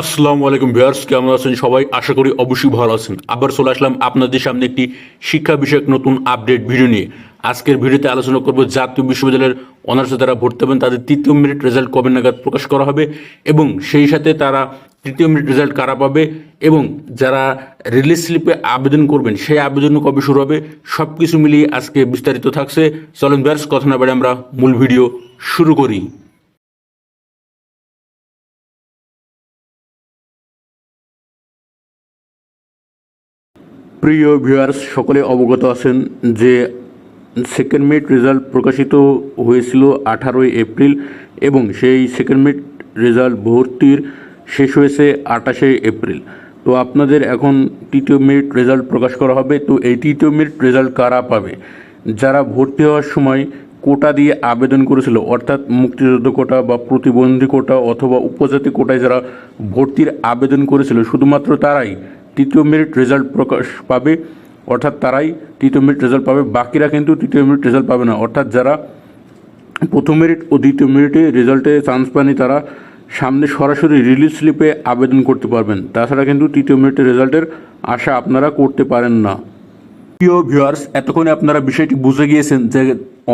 আসসালামু আলাইকুম ভিউয়ার্স, কেমন আছেন সবাই? আশা করি অবশ্যই ভালো আছেন। আবার চলে আসলাম আপনাদের সামনে একটি শিক্ষা বিষয়ক নতুন আপডেট ভিডিও নিয়ে। আজকের ভিডিওতে আলোচনা করব জাতীয় বিশ্ববিদ্যালয়ের অনার্সে যারা ভর্তি হবেন, তাদের তৃতীয় মিনিট রেজাল্ট কবে নাগাদ প্রকাশ করা হবে এবং সেই সাথে তারা তৃতীয় মিনিট রেজাল্ট কারা পাবে এবং যারা রিলিজ স্লিপে আবেদন করবেন, সেই আবেদন কবে শুরু হবে সব কিছু মিলিয়ে আজকে বিস্তারিত থাকছে। চলেন ভিউয়ার্স, কথা না বেড়ে আমরা মূল ভিডিও শুরু করি। প্রিয় ভিউয়ার্স সকলে অবগত আছেন যে সেকেন্ড মিট রেজাল্ট প্রকাশিত হয়েছিল আঠারোই এপ্রিল এবং সেই সেকেন্ড মিট রেজাল্ট ভর্তির শেষ হয়েছে আঠাশে এপ্রিল। তো আপনাদের এখন তৃতীয় মিনিট রেজাল্ট প্রকাশ করা হবে। তো এই তৃতীয় মিনিট রেজাল্ট কারা পাবে? যারা ভর্তি হওয়ার সময় কোটা দিয়ে আবেদন করেছিল, অর্থাৎ মুক্তিযুদ্ধ কোটা বা প্রতিবন্ধী কোটা অথবা উপজাতি কোটায় যারা ভর্তির আবেদন করেছিল, শুধুমাত্র তারাই তৃতীয় মেরিট রেজাল্ট প্রকাশ পাবে, অর্থাৎ তারাই তৃতীয় মেরিট রেজাল্ট পাবে, বাকিরা কিন্তু তৃতীয় মেরিট রেজাল্ট পাবে না। অর্থাৎ যারা প্রথম মেরিট ও দ্বিতীয় মেরিটে রেজাল্টে চান্স পায়নি, তারা সামনে সরাসরি রিলিজ স্লিপে আবেদন করতে পারবেন। তাছাড়া কিন্তু তৃতীয় মেরিটের রেজাল্টের আশা আপনারা করতে পারেন না। প্রিয় ভিউয়ার্স এতক্ষণে আপনারা বিষয়টি বুঝে গিয়েছেন যে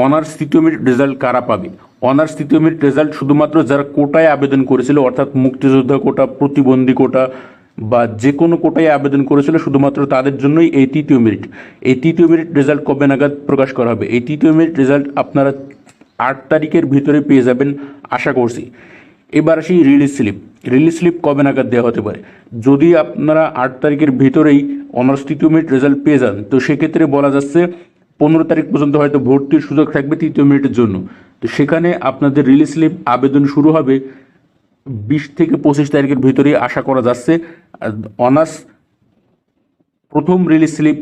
অনার্স তৃতীয় মিনিট রেজাল্ট কারা পাবে। অনার্স তৃতীয় মিনিট রেজাল্ট শুধুমাত্র যারা কোটায় আবেদন করেছিল, অর্থাৎ মুক্তিযোদ্ধা কোটা, প্রতিবন্ধী কোটা বা যে কোনো কোটায় আবেদন করেছিল, শুধুমাত্র তাদের জন্যই এই তৃতীয় মেরিট এই তৃতীয় মেরিট রেজাল্ট কবে নাগাদ প্রকাশ করা হবে? এই তৃতীয় মেরিট রেজাল্ট আপনারা আট তারিখের ভিতরে পেয়ে যাবেন, আশা করছি। এবার আসি রিলিজ স্লিপ রিলিজ স্লিপ কবে নাগাদ দেওয়া হতে পারে? যদি আপনারা আট তারিখের ভিতরেই অনার্স তৃতীয় মিনিট রেজাল্ট পেয়ে যান, তো সেক্ষেত্রে বলা যাচ্ছে পনেরো তারিখ পর্যন্ত হয়তো ভর্তির সুযোগ থাকবে তৃতীয় মিনিটের জন্য। তো সেখানে আপনাদের রিলিজ স্লিপ আবেদন শুরু হবে বিশ থেকে পঁচিশ তারিখের ভিতরেই, আশা করা যাচ্ছে। অনার্স প্রথম রিলিজ স্লিপ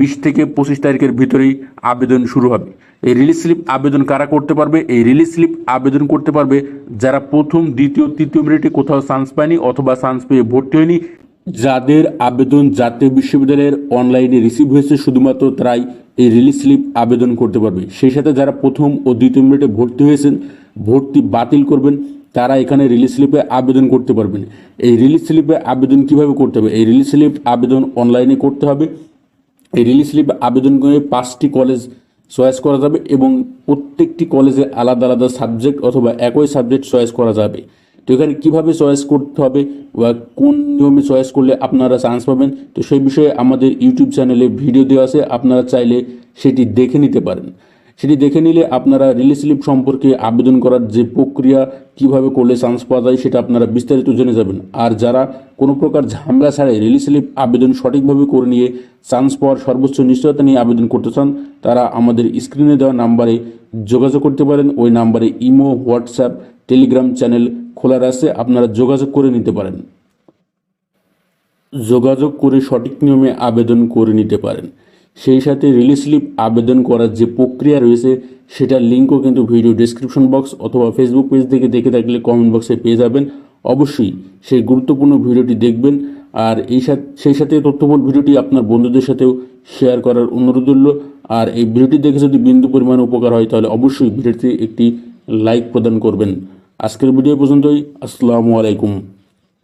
বিশ থেকে পঁচিশ তারিখের ভিতরেই আবেদন শুরু হবে। এই রিলিজ স্লিপ আবেদন কারা করতে পারবে? এই রিলিজ স্লিপ আবেদন করতে পারবে যারা প্রথম, দ্বিতীয়, তৃতীয় মিনিটে কোথাও চান্স পায়নি অথবা চান্স পেয়ে ভর্তি হয়নি। যাদের আবেদন জাতীয় বিশ্ববিদ্যালয়ের অনলাইনে রিসিভ হয়েছে, শুধুমাত্র তারাই এই রিলিজ স্লিপ আবেদন করতে পারবে। সেই সাথে যারা প্রথম ও দ্বিতীয় মিনিটে ভর্তি হয়েছেন, ভর্তি বাতিল করবেন। তারা এখানে রিলিজ স্লিপে আবেদন করতে পারবেন। এই রিলিজ স্লিপে আবেদন কীভাবে করতে হবে? এই রিলিজ স্লিপ আবেদন অনলাইনে করতে হবে। এই রিলিজ স্লিপ আবেদন করে পাঁচটি কলেজ চয়েস করা যাবে এবং প্রত্যেকটি কলেজে আলাদা আলাদা সাবজেক্ট অথবা একই সাবজেক্ট চয়েস করা যাবে। তো এখানে কীভাবে চয়েস করতে হবে বা কোন নিয়মে চয়েস করলে আপনারা চান্স পাবেন, তো সেই বিষয়ে আমাদের ইউটিউব চ্যানেলে ভিডিও দেওয়া আছে। আপনারা চাইলে সেটি দেখে নিতে পারেন। সেটি দেখে নিলে আপনারা রিলিজ স্লিপ সম্পর্কে আবেদন করার যে প্রক্রিয়া, কীভাবে করলে চান্স পাওয়া যায় সেটা আপনারা বিস্তারিত জেনে যাবেন। আর যারা কোনো প্রকার ঝামেলা ছাড়াই রিলিজ স্লিপ আবেদন সঠিকভাবে করে নিয়ে চান্স পাওয়ার সর্বোচ্চ নিশ্চয়তা নিয়ে আবেদন করতে চান, তারা আমাদের স্ক্রিনে দেওয়া নাম্বারে যোগাযোগ করতে পারেন। ওই নাম্বারে ইমো, হোয়াটসঅ্যাপ, টেলিগ্রাম চ্যানেল খোলা আছে আপনারা যোগাযোগ করে নিতে পারেন। যোগাযোগ করে সঠিক নিয়মে আবেদন করে নিতে পারেন। সেই সাথে রিলিজ স্লিপ আবেদন করার যে প্রক্রিয়া রয়েছে, সেটার লিঙ্কও কিন্তু ভিডিও ডিসক্রিপশন বক্স অথবা ফেসবুক পেজ থেকে দেখে থাকলে কমেন্ট বক্সে পেয়ে যাবেন। অবশ্যই সেই গুরুত্বপূর্ণ ভিডিওটি দেখবেন। আর এই সাথে, সেই সাথে তথ্যবহুল ভিডিওটি আপনার বন্ধুদের সাথেও শেয়ার করার অনুরোধ রইল। আর এই ভিডিওটি দেখে যদি বিন্দু পরিমাণে উপকার হয়, তাহলে অবশ্যই ভিডিওটি একটি লাইক প্রদান করবেন। আজকের ভিডিও পর্যন্তই। আসসালামু আলাইকুম।